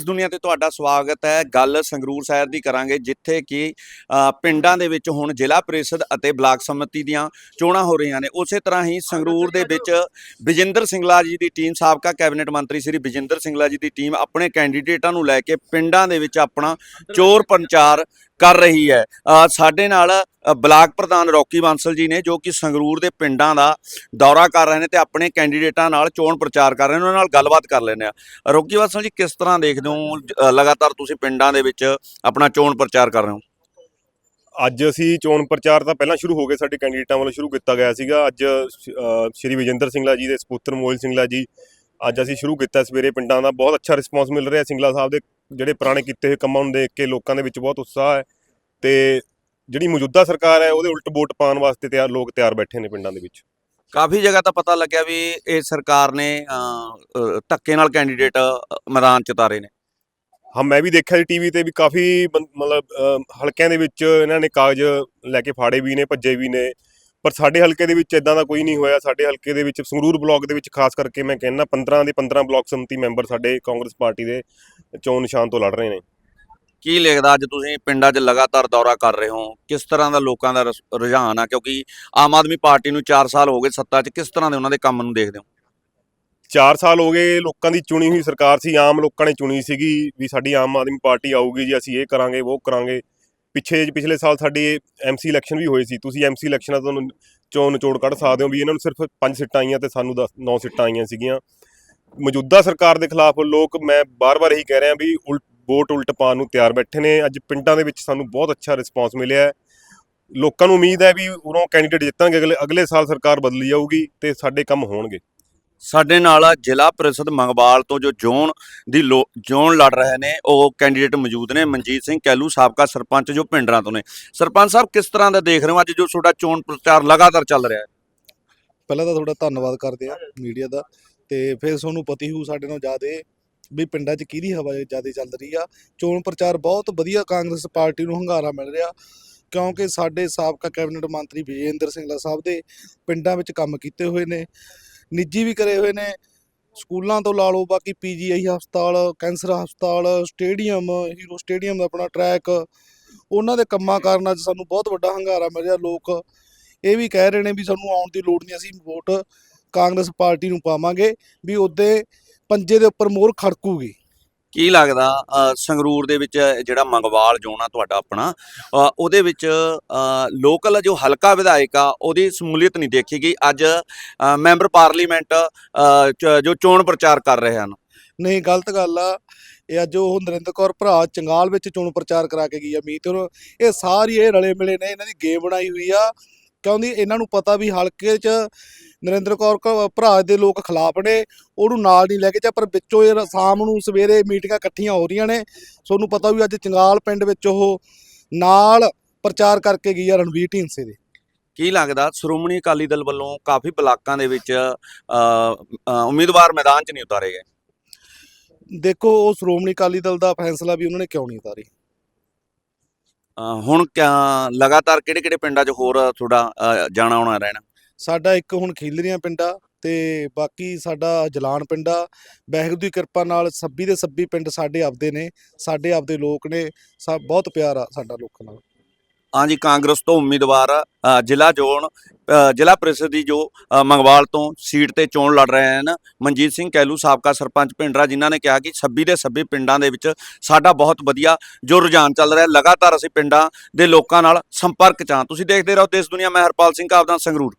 ਇਸ ਦੁਨੀਆ ਤੇ ਤੁਹਾਡਾ ਸਵਾਗਤ ਹੈ। ਗੱਲ ਸੰਗਰੂਰ ਸ਼ਹਿਰ ਦੀ ਕਰਾਂਗੇ, ਜਿੱਥੇ ਕਿ ਪਿੰਡਾਂ ਦੇ ਵਿੱਚ ਹੁਣ ਜ਼ਿਲ੍ਹਾ ਪ੍ਰੀਸ਼ਦ ਅਤੇ ਬਲਾਕ ਸਮਿਤੀ ਦੀਆਂ ਚੋਣਾਂ ਹੋ ਰਹੀਆਂ ਨੇ। ਉਸੇ ਤਰ੍ਹਾਂ ਹੀ ਸੰਗਰੂਰ ਦੇ ਵਿੱਚ ਵਿਜੇਂਦਰ ਸਿੰਗਲਾ ਜੀ ਦੀ ਟੀਮ, ਸਾਬਕਾ ਕੈਬਨਿਟ ਮੰਤਰੀ ਸ੍ਰੀ ਵਿਜੇਂਦਰ ਸਿੰਗਲਾ ਜੀ ਦੀ ਟੀਮ ਆਪਣੇ ਕੈਂਡੀਡੇਟਾਂ ਨੂੰ ਲੈ ਕੇ ਪਿੰਡਾਂ ਦੇ ਵਿੱਚ ਆਪਣਾ ਚੋਰ ਪ੍ਰਚਾਰ ਕਰ ਰਹੀ ਹੈ। ਸਾਡੇ ਨਾਲ ਬਲਾਕ ਪ੍ਰਧਾਨ ਰੌਕੀ ਬਾਂਸਲ ਜੀ ਨੇ ਜੋ ਕਿ ਸੰਗਰੂਰ ਦੇ ਪਿੰਡਾਂ ਦਾ ਦੌਰਾ ਕਰ ਰਹੇ ਨੇ ਤੇ ਆਪਣੇ ਕੈਂਡੀਡੇਟਾਂ ਨਾਲ ਚੋਣ ਪ੍ਰਚਾਰ ਕਰ ਰਹੇ ਨੇ, ਉਹਨਾਂ ਨਾਲ ਗੱਲਬਾਤ ਕਰ ਲੈਂਦੇ ਆ ਰੌਕੀ ਬਾਂਸਲ ਜੀ, ਕਿਸ ਤਰ੍ਹਾਂ ਦੇਖਦੇ ਹੋ ਲਗਾਤਾਰ ਤੁਸੀਂ ਪਿੰਡਾਂ ਦੇ ਵਿੱਚ ਆਪਣਾ ਚੋਣ ਪ੍ਰਚਾਰ ਕਰ ਰਹੇ ਹੋ? ਅੱਜ ਅਸੀਂ ਚੋਣ ਪ੍ਰਚਾਰ ਤਾਂ ਪਹਿਲਾਂ ਸ਼ੁਰੂ ਹੋ ਗਏ, ਸਾਡੇ ਕੈਂਡੀਡੇਟਾਂ ਵੱਲੋਂ ਸ਼ੁਰੂ ਕੀਤਾ ਗਿਆ ਸੀਗਾ। ਅੱਜ ਸ਼੍ਰੀ ਵਿਜੇਂਦਰ ਸਿੰਗਲਾ ਜੀ ਦੇ, ਸਪੁੱਤਰ ਮੋਹਿਲ ਸਿੰਗਲਾ ਜੀ, ਅੱਜ ਅਸੀਂ ਸ਼ੁਰੂ ਕੀਤਾ ਸਵੇਰੇ ਪਿੰਡਾਂ ਦਾ। ਬਹੁਤ ਅੱਛਾ ਰਿਸਪਾਂਸ ਮਿਲ ਰਿਹਾ ਸਿੰਗਲਾ ਸਾਹਿਬ ਦੇ, ਜਿਹੜੇ ਪੁਰਾਣੇ ਕੀਤੇ ਹੋਏ ਕੰਮਾਂ ਨੂੰ ਦੇਖ ਕੇ ਲੋਕਾਂ ਦੇ ਵਿੱਚ ਬਹੁਤ ਉਤਸ਼ਾਹ ਹੈ। ਤੇ ਜਿਹੜੀ ਮੌਜੂਦਾ ਸਰਕਾਰ ਹੈ ਉਹਦੇ ਉਲਟ ਵੋਟ ਪਾਉਣ ਵਾਸਤੇ ਤਿਆਰ ਲੋਕ ਤਿਆਰ ਬੈਠੇ ਨੇ ਪਿੰਡਾਂ ਦੇ ਵਿੱਚ। ਕਾਫੀ ਜਗ੍ਹਾ ਤਾਂ ਪਤਾ ਲੱਗਿਆ ਵੀ ਇਹ ਸਰਕਾਰ ਨੇ ਧੱਕੇ ਨਾਲ ਕੈਂਡੀਡੇਟ ਮੈਦਾਨ ਚ ਉਤਾਰੇ ਨੇ। ਹਾਂ ਮੈਂ ਵੀ ਦੇਖਿਆ ਜੀ ਟੀਵੀ ਤੇ ਵੀ ਕਾਫੀ ਮਤਲਬ ਹਲਕਿਆਂ ਦੇ ਵਿੱਚ ਇਹਨਾਂ ਨੇ ਕਾਗਜ਼ ਲੈ ਕੇ ਫਾੜੇ ਵੀ ਨੇ ਭੱਜੇ ਵੀ ਨੇ। ਪਰ ਸਾਡੇ ਹਲਕੇ ਦੇ ਵਿੱਚ ਇਦਾਂ ਦਾ ਕੋਈ ਨਹੀਂ ਹੋਇਆ। ਸਾਡੇ ਹਲਕੇ ਦੇ ਵਿੱਚ ਸੰਗਰੂਰ ਬਲਾਕ ਦੇ ਵਿੱਚ ਖਾਸ ਕਰਕੇ ਮੈਂ ਕਹਿੰਦਾ 15 ਦੇ 15 ਬਲਾਕ ਸਮਿਤੀ ਮੈਂਬਰ ਸਾਡੇ ਕਾਂਗਰਸ ਪਾਰਟੀ ਦੇ ਚੋਣ ਨਿਸ਼ਾਨ ਤੋਂ ਲੜ ਰਹੇ ਨੇ। ਕੀ ਲਿਖਦਾ ਅੱਜ ਤੁਸੀਂ ਪਿੰਡਾਂ 'ਚ ਲਗਾਤਾਰ ਦੌਰਾ ਕਰ ਰਹੇ ਹੋ? ਕਿਸ ਤਰ੍ਹਾਂ ਦਾ ਲੋਕਾਂ ਦਾ ਰਸ- ਰੁਝਾਨ ਆ? ਕਿਉਂਕਿ ਆਮ ਆਦਮੀ ਪਾਰਟੀ ਨੂੰ 4 ਸਾਲ ਹੋ ਗਏ ਸੱਤਾ 'ਚ, ਕਿਸ ਤਰ੍ਹਾਂ ਦੇ ਉਹਨਾਂ ਦੇ ਕੰਮ ਨੂੰ ਦੇਖਦੇ ਹੋ? 4 ਸਾਲ ਹੋ ਗਏ ਲੋਕਾਂ ਦੀ ਚੁਣੀ ਹੋਈ ਸਰਕਾਰ ਸੀ, ਆਮ ਲੋਕਾਂ ਨੇ ਚੁਣੀ ਸੀਗੀ ਵੀ ਸਾਡੀ ਆਮ ਆਦਮੀ ਪਾਰਟੀ ਆਊਗੀ ਜੀ, ਅਸੀਂ ਇਹ ਕਰਾਂਗੇ, ਉਹ ਕਰਾਂਗੇ। ਪਿੱਛੇ, ਪਿਛਲੇ ਸਾਲ ਸਾਡੀ ਐਮਸੀ ਇਲੈਕਸ਼ਨ ਵੀ ਹੋਏ ਸੀ, ਤੁਸੀਂ ਐਮਸੀ ਇਲੈਕਸ਼ਨਾਂ ਤੋਂ ਚੋਣ ਨਿਚੋੜ ਕੱਢ ਸਕਦੇ ਹੋ ਵੀ ਇਹਨਾਂ ਨੂੰ ਸਿਰਫ 5 ਸੀਟਾਂ ਆਈਆਂ ਤੇ ਸਾਨੂੰ 9 ਸੀਟਾਂ ਆਈਆਂ ਸੀਗੀਆਂ। ਮੌਜੂਦਾ ਸਰਕਾਰ ਦੇ ਖਿਲਾਫ ਲੋਕ, ਮੈਂ ਬਾਰ-ਬਾਰ ਇਹੀ ਕਹਿ ਰਿਹਾ ਵੀ ਉਲਟ ਵੋਟ ਉਲਟ ਪਾਉਣ ਨੂੰ ਤਿਆਰ ਬੈਠੇ ਨੇ। ਅੱਜ ਪਿੰਡਾਂ ਦੇ ਵਿੱਚ ਸਾਨੂੰ ਬਹੁਤ ਅੱਛਾ ਰਿਸਪਾਂਸ ਮਿਲਿਆ ਹੈ। ਲੋਕਾਂ ਨੂੰ ਉਮੀਦ ਹੈ ਵੀ ਉਰੋਂ ਕੈਂਡੀਡੇਟ ਜਿੱਤਾਂਗੇ। ਅਗਲੇ ਅਗਲੇ ਸਾਲ ਸਰਕਾਰ ਬਦਲੀ ਜਾਊਗੀ ਤੇ ਸਾਡੇ ਕੰਮ ਹੋਣਗੇ। ਸਾਡੇ ਨਾਲ ਜ਼ਿਲ੍ਹਾ ਪ੍ਰੀਸ਼ਦ ਮੰਗਵਾਲ ਤੋਂ ਜੋ ਜ਼ੋਨ ਦੀ ਲੋ- ਜ਼ੋਨ ਲੜ ਰਹੇ ਨੇ ਉਹ ਕੈਂਡੀਡੇਟ ਮੌਜੂਦ ਨੇ। ਮਨਜੀਤ ਸਿੰਘ ਕੈਲੂ ਸਾਬਕਾ ਸਰਪੰਚ ਜੋ ਪਿੰਡਰਾਂ ਤੋਂ ਨੇ। ਸਰਪੰਚ ਸਾਹਿਬ ਕਿਸ ਤਰ੍ਹਾਂ ਦਾ ਦੇਖ ਰਹੇ ਹੋ? ਅੱਜ ਜੋ ਤੁਹਾਡਾ ਚੋਣ ਪ੍ਰਚਾਰ ਲਗਾਤਾਰ ਚੱਲ ਰਿਹਾ ਹੈ। ਪਹਿਲਾਂ ਤਾਂ ਤੁਹਾਡਾ ਧੰਨਵਾਦ ਕਰਦੇ ਆ ਮੀਡੀਆ ਦਾ। ਤੇ ਫਿਰ ਤੁਹਾਨੂੰ ਪਤੀ ਹੋਊ ਸਾਡੇ ਨਾਲ ਜ਼ਿਆਦੇ। ਵੀ ਪਿੰਡਾਂ 'ਚ ਕਿਹਦੀ ਹਵਾ ਜ਼ਿਆਦਾ ਚੱਲ ਰਹੀ ਆ? ਚੋਣ ਪ੍ਰਚਾਰ ਬਹੁਤ ਵਧੀਆ, ਕਾਂਗਰਸ ਪਾਰਟੀ ਨੂੰ ਹੰਗਾਰਾ ਮਿਲ ਰਿਹਾ। ਕਿਉਂਕਿ ਸਾਡੇ ਸਾਬਕਾ ਕੈਬਨਿਟ ਮੰਤਰੀ ਵਿਜੇਂਦਰ ਸਿੰਘਲਾ ਸਾਹਿਬ ਦੇ ਪਿੰਡਾਂ ਵਿੱਚ ਕੰਮ ਕੀਤੇ ਹੋਏ ਨੇ, ਨਿੱਜੀ ਵੀ ਕਰੇ ਹੋਏ ਨੇ। ਸਕੂਲਾਂ ਤੋਂ ਲਾ ਲਓ, ਬਾਕੀ ਪੀਜੀਆਈ ਹਸਪਤਾਲ, ਕੈਂਸਰ ਹਸਪਤਾਲ, ਸਟੇਡੀਅਮ, ਹੀਰੋ ਸਟੇਡੀਅਮ ਦਾ ਆਪਣਾ ਟਰੈਕ ਉਹਨਾਂ ਦੇ ਕੰਮਾਂ ਕਾਰਨ ਅੱਜ ਸਾਨੂੰ ਬਹੁਤ ਵੱਡਾ ਹੰਗਾਰਾ ਮਿਲ ਰਿਹਾ। ਲੋਕ ਇਹ ਵੀ ਕਹਿ ਰਹੇ ਨੇ ਵੀ ਸਾਨੂੰ ਆਉਣ ਦੀ ਲੋੜ ਨਹੀਂ, ਅਸੀਂ ਵੋਟ ਕਾਂਗਰਸ ਪਾਰਟੀ ਨੂੰ ਪਾਵਾਂਗੇ। ਵੀ ਉਹਦੇ ਪੰਜੇ ਦੇ ਉੱਪਰ ਮੋਹਰ ਖੜਕੂਗੀ। ਕੀ ਲੱਗਦਾ ਅ, ਸੰਗਰੂਰ ਦੇ ਵਿੱਚ ਜਿਹੜਾ ਮੰਗਵਾਲ ਜ਼ੋਨ ਆ ਤੁਹਾਡਾ ਆਪਣਾ ਅ, ਉਹਦੇ ਵਿੱਚ ਲੋਕਲ ਜੋ ਹਲਕਾ ਵਿਧਾਇਕ ਆ ਉਹਦੀ ਸਮੂਲੀਅਤ ਨਹੀਂ ਦੇਖੀ ਗਈ। ਅੱਜ ਅ, ਮੈਂਬਰ ਪਾਰਲੀਮੈਂਟ ਅ, ਚ- ਜੋ ਚੋਣ ਪ੍ਰਚਾਰ ਕਰ ਰਹੇ ਹਨ। ਨਹੀਂ ਗਲਤ ਗੱਲ ਆ। ਇਹ ਅੱਜ ਉਹ ਨਰਿੰਦਰ ਕੌਰ ਭਰਾ ਚੰਗਾਲ ਵਿੱਚ ਚੋਣ ਪ੍ਰਚਾਰ ਕਰਾ ਕੇ ਗਈ ਆ ਮੀਤ ਔਰ ਇਹ ਸਾਰੀ ਇਹ ਰਲੇ ਮਿਲੇ ਨੇ ਇਹਨਾਂ ਦੀ ਗੇਮ ਬਣਾਈ ਹੋਈ ਆ। ਕਿਉਂਕਿ ਇਹਨਾਂ ਨੂੰ ਪਤਾ ਵੀ ਹਲਕੇ 'ਚ ਨਰਿੰਦਰ ਕੌਰ ਕ- ਭਰਾ ਦੇ ਲੋਕ ਖਿਲਾਫ ਨੇ ਉਹਨੂੰ ਨਾਲ ਨਹੀਂ ਲੈ ਕੇ ਜਾ ਪਰ ਵਿੱਚੋਂ ਇਹ ਸ਼ਾਮ ਨੂੰ ਸਵੇਰੇ ਮੀਟਿੰਗਾਂ ਇਕੱਠੀਆਂ ਹੋ ਰਹੀਆਂ ਨੇ ਤੁਹਾਨੂੰ ਪਤਾ ਵੀ ਅੱਜ ਚੰਗਾਲ ਪਿੰਡ ਵਿੱਚ ਉਹ ਨਾਲ ਪ੍ਰਚਾਰ ਕਰਕੇ ਗਈ ਆ ਰਣਵੀਰ ਢੀਂਡਸੇ ਦੇ। ਕੀ ਲੱਗਦਾ ਸ਼੍ਰੋਮਣੀ ਅਕਾਲੀ ਦਲ ਵੱਲੋਂ ਕਾਫੀ ਬਲਾਕਾਂ ਦੇ ਵਿੱਚ ਉਮੀਦਵਾਰ ਮੈਦਾਨ 'ਚ ਨਹੀਂ ਉਤਾਰੇ ਗਏ? ਦੇਖੋ ਉਹ ਸ਼੍ਰੋਮਣੀ ਅਕਾਲੀ ਦਲ ਦਾ ਫੈਸਲਾ ਵੀ ਉਹਨਾਂ ਨੇ ਕਿਉਂ ਨਹੀਂ ਉਤਾਰੀ? ਹੁਣ ਕਿਆ- ਲਗਾਤਾਰ ਕਿਹੜੇ ਕਿਹੜੇ ਪਿੰਡਾਂ 'ਚ ਹੋਰ ਤੁਹਾਡਾ ਜਾਣਾ ਆਉਣਾ ਰਹਿਣਾ? ਸਾਡਾ ਇੱਕ ਹੁਣ ਖੀਲਰੀਆਂ ਪਿੰਡਾ ਤੇ ਬਾਕੀ ਸਾਡਾ ਜਲਾਨ ਪਿੰਡਾ। ਵਾਹਿਗੁਰੂ ਦੀ ਕਿਰਪਾ ਨਾਲ 26 ਦੇ 26 ਪਿੰਡ ਸਾਡੇ ਆਪਦੇ ਨੇ, ਸਾਡੇ ਆਪਦੇ ਲੋਕ ਨੇ ਸਭ ਬਹੁਤ ਪਿਆਰ ਆ ਸਾਡਾ ਲੋਕਾਂ ਨਾਲ। ਹਾਂਜੀ, ਕਾਂਗਰਸ ਤੋਂ ਉਮੀਦਵਾਰ ਜ਼ਿਲ੍ਹਾ ਜੋਨ ਜ਼ਿਲ੍ਹਾ ਪ੍ਰੀਸ਼ਦ ਦੀ ਜੋ ਮੰਗਵਾਲ ਤੋਂ ਸੀਟ ਤੇ ਚੋਣ ਲੜ ਰਹੇ ਹਨ, ਮਨਜੀਤ ਸਿੰਘ ਕੈਲੂ ਸਾਬਕਾ ਸਰਪੰਚ ਪਿੰਡਰਾ ਜਿਨ੍ਹਾਂ ਨੇ ਕਿਹਾ ਕਿ 26 ਦੇ 26 ਪਿੰਡਾਂ ਦੇ ਵਿੱਚ ਸਾਡਾ ਬਹੁਤ ਵਧੀਆ ਜੋ ਰੁਝਾਨ ਚੱਲ ਰਿਹਾ, ਲਗਾਤਾਰ ਅਸੀਂ ਪਿੰਡਾਂ ਦੇ ਲੋਕਾਂ ਨਾਲ ਸੰਪਰਕ ਚ ਹਾਂ। ਤੁਸੀਂ ਦੇਖਦੇ ਰਹੋ ਦੇਸ਼ ਦੁਨੀਆ, ਮੈਂ ਹਰਪਾਲ ਸਿੰਘ, ਆਪਦਾ ਸੰਗਰੂਰ।